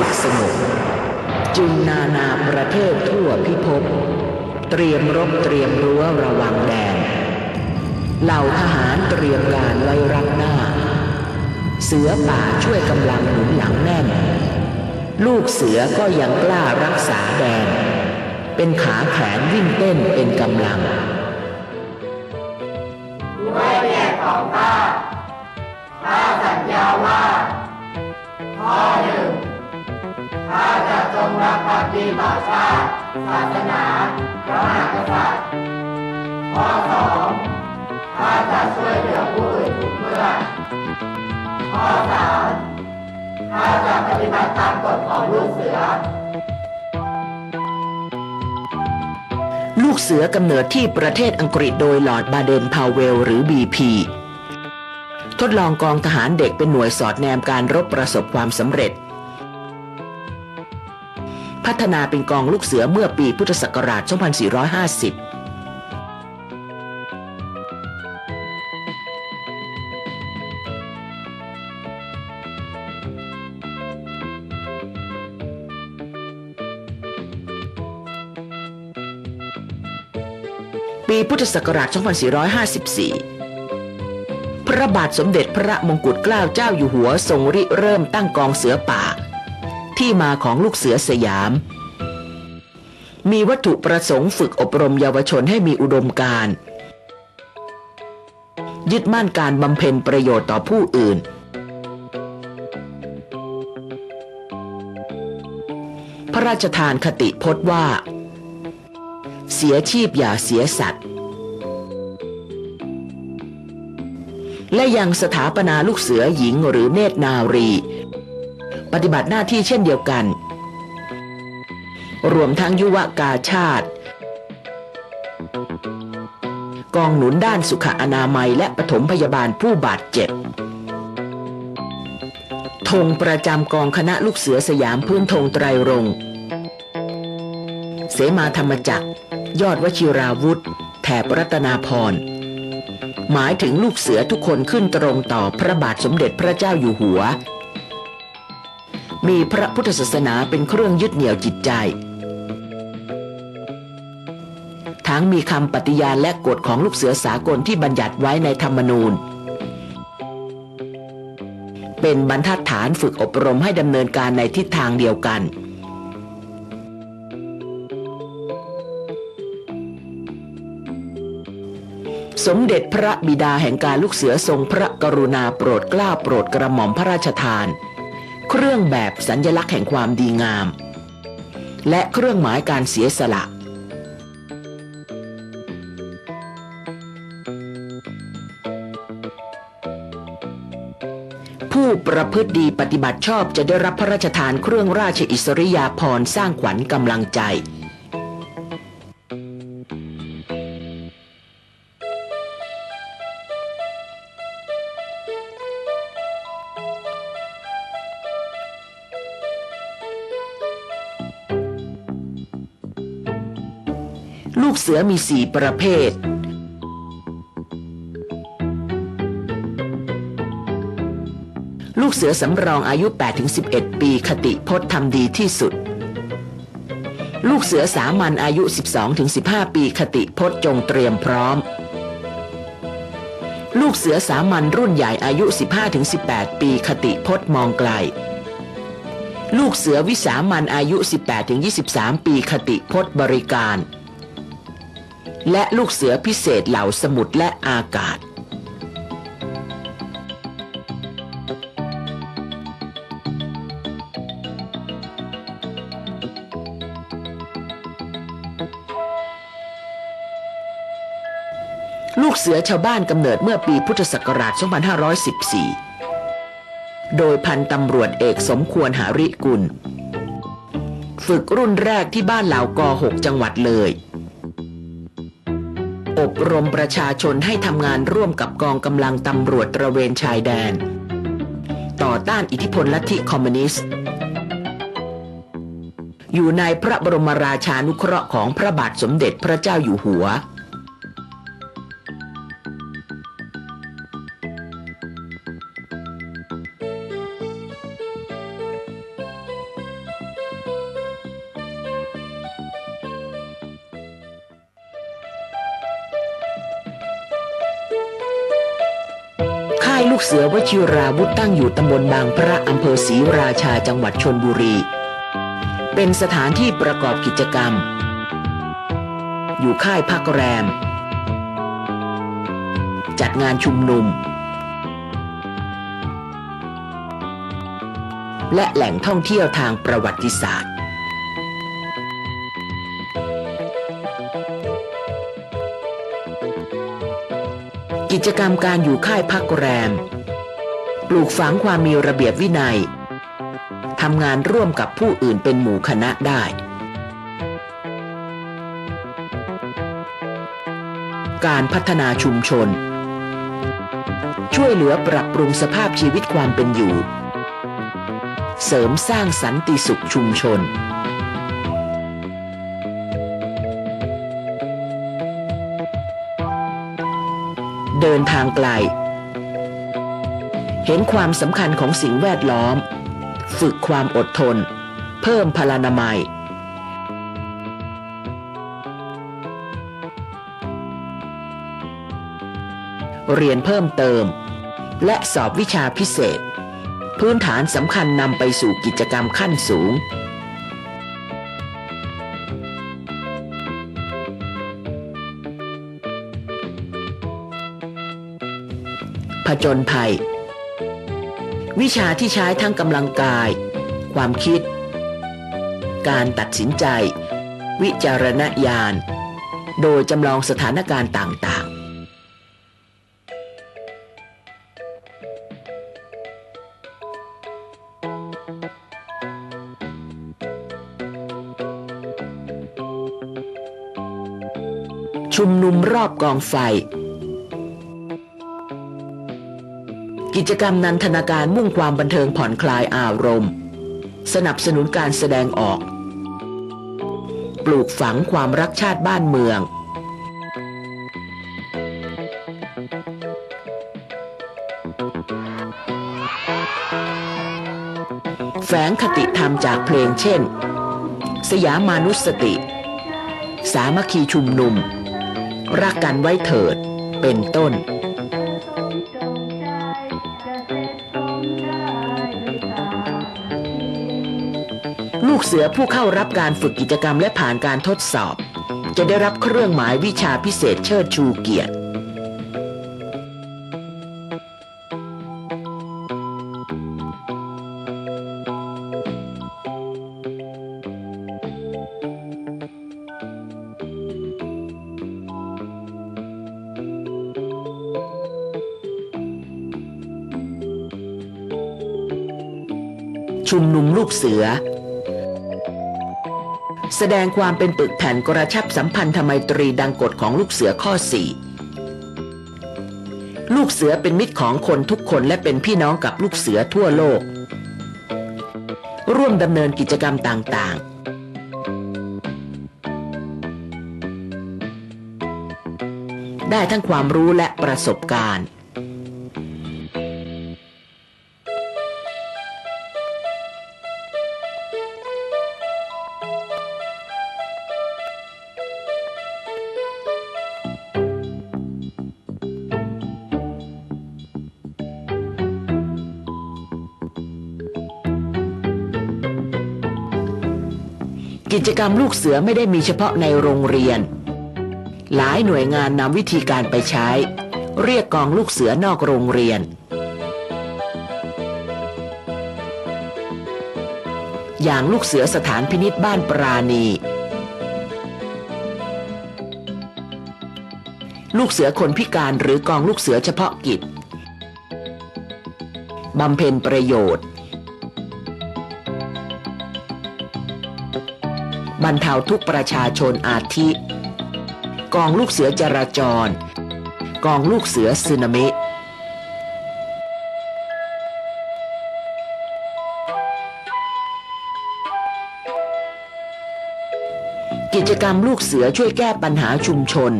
กว่าศึกสงบจึงนานาประเทศทั่วพิภพเตรียมรบเตรียมรั้วระวังแดนเหล่าทหารเตรียมการไว้รับหน้า เสือป่าช่วยกำลังหนุนหลังแน่น ลูกเสือก็ยังกล้ารักษาแดน เป็นขาแขนวิ่งเต้นเป็นกำลังด้วยเกียรติของข้าข้าสัญญาว่า จะจงรักภักดีต่อชาติศาสนาพระมหากษัตริย์ข้อสองข้าจะช่วยเหลือผู้อื่นทุกเมื่อข้อสามข้าจะปฏิบัติตามกฎของลูกเสือ ลูกเสือกำเนิดที่ประเทศอังกฤษโดยลอร์ดบาเดนพาวเวลหรือ BP ทดลองกองทหารเด็กเป็นหน่วยสอดแนมการรบประสบความสำเร็จ พัฒนาเป็นกองลูกเสือเมื่อปีพุทธศักราช 2450ปีพุทธศักราช 2454 พระบาทสมเด็จพระมงกุฎเกล้าเจ้าอยู่หัวทรงริเริ่มตั้งกองเสือป่า ที่มาของลูกเสือสยาม มีวัตถุประสงค์ฝึกอบรมเยาวชนให้มีอุดมการณ์ยึดมั่นการบำเพ็ญประโยชน์ต่อผู้อื่น พระราชทานคติพจน์ว่า เสียชีพอย่าเสียสัตว์ และยังสถาปนาลูกเสือหญิงหรือเนตรนารี ปฏิบัติหน้าที่เช่นเดียวกัน รวมทั้งยุวกาชาติ กองหนุนด้านสุขอนามัยและปฐมพยาบาลผู้บาดเจ็บธงประจำกองคณะลูกเสือสยามพื้นธงไตรรงเสมาธรรมจักร ยอดวชิราวุธ แถบรัตนาพร หมายถึงลูกเสือทุกคนขึ้นตรงต่อพระบาทสมเด็จพระเจ้าอยู่หัว มีพระพุทธศาสนาเป็นเครื่องยึดเหนี่ยวจิตใจ ทั้งมีคำปฏิญาณและกฎของลูกเสือสากลที่บัญญัติไว้ในธรรมนูญ เป็นบรรทัดฐานฝึกอบรมให้ดำเนินการในทิศทางเดียวกันสมเด็จพระบิดาแห่งการลูกเสือทรงพระกรุณาโปรดเกล้าโปรดกระหม่อมพระราชทาน เครื่องแบบสัญญลักษณ์แห่งความดีงาม และเครื่องหมายการเสียสละ ผู้ประพฤติดีปฏิบัติชอบจะได้รับพระราชทานเครื่องราชอิสริยาภรณ์สร้างขวัญกำลังใจ ลูกเสือมีสี่ประเภท ลูกเสือสำรองอายุ 8-11 ปีคติพจน์ทำดีที่สุด ลูกเสือสามัญอายุ 12-15 ปีคติพจน์จงเตรียมพร้อม ลูกเสือสามัญรุ่นใหญ่อายุ 15-18 ปีคติพจน์มองไกลลูกเสือวิสามัญอายุ 18-23 ปีคติพจน์บริการ และลูกเสือพิเศษเหล่าสมุทรและอากาศ ลูกเสือชาวบ้านกำเนิดเมื่อปีพุทธศักราช 2514 โดยพันตำรวจเอกสมควรหาริกุล ฝึกรุ่นแรกที่บ้านเหล่ากอ6จังหวัดเลย อบรมประชาชนให้ทำงานร่วมกับกองกำลังตำรวจตระเวนชายแดน ต่อต้านอิทธิพลลัทธิคอมมิวนิสต์ อยู่ในพระบรมราชานุเคราะห์ของพระบาทสมเด็จพระเจ้าอยู่หัวายลูกเสือวชิราวุธตั้งอยู่ตำบลบางพระอำเภอศรีราชาจังหวัดชนบุรี เป็นสถานที่ประกอบกิจกรรม อยู่ค่ายพักแรม จัดงานชุมนุม และแหล่งท่องเที่ยวทางประวัติศาสตร์ กิจกรรมการอยู่ค่ายพักแรม ปลูกฝังความมีระเบียบวินัยทำงานร่วมกับผู้อื่นเป็นหมู่คณะได้ การพัฒนาชุมชน ช่วยเหลือปรับปรุงสภาพชีวิตความเป็นอยู่ เสริมสร้างสันติสุขชุมชน เดินทางไกล เห็นความสำคัญของสิ่งแวดล้อม ฝึกความอดทน เพิ่มพลานามัย เรียนเพิ่มเติม และสอบวิชาพิเศษ พื้นฐานสำคัญนำไปสู่กิจกรรมขั้นสูง จญภัย วิชาที่ใช้ทั้งกำลังกาย ความคิด การตัดสินใจ วิจารณญาณ โดยจำลองสถานการณ์ต่างๆชุมนุมรอบกองไฟ กิจกรรมนันทนาการมุ่งความบันเทิงผ่อนคลายอารมณ์ สนับสนุนการแสดงออก ปลูกฝังความรักชาติบ้านเมือง แฝงคติธรรมจากเพลงเช่น สยามานุสติ สามัคคีชุมนุม รักกันไว้เถิดเป็นต้น กเสือผู้เข้ารับการฝึกกิจกรรมและผ่านการทดสอบ จะได้รับเครื่องหมายวิชาพิเศษเชิดชูเกียรติ ชุมนุมลูกเสือ แสดงความเป็นปึกแผ่นกระชับสัมพันธไมตรีดังกฎของลูกเสือข้อ4ลูกเสือเป็นมิตรของคนทุกคนและเป็นพี่น้องกับลูกเสือทั่วโลก ร่วมดำเนินกิจกรรมต่างๆ ได้ทั้งความรู้และประสบการณ์ กิจกรรมลูกเสือไม่ได้มีเฉพาะในโรงเรียน หลายหน่วยงานนำวิธีการไปใช้ เรียกกองลูกเสือนอกโรงเรียน อย่างลูกเสือสถานพินิษบ้านปราณี ลูกเสือคนพิการหรือกองลูกเสือเฉพาะกิจบำเพ็ญประโยชน์ บรรเทาทุกประชาชนอาทิ กองลูกเสือจราจร กองลูกเสือสึนามิกิจกรรมลูกเสือช่วยแก้ปัญหาชุมชน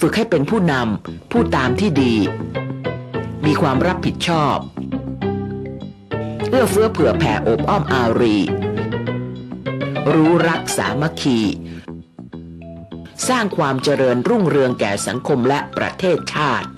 ฝึกให้เป็นผู้นำผู้ตามที่ดี มีความรับผิดชอบ เอื้อเฟื้อเผื่อแผ่อบอ้อมอารี รู้รักสามัคคี สร้างความเจริญรุ่งเรืองแก่สังคมและประเทศชาติ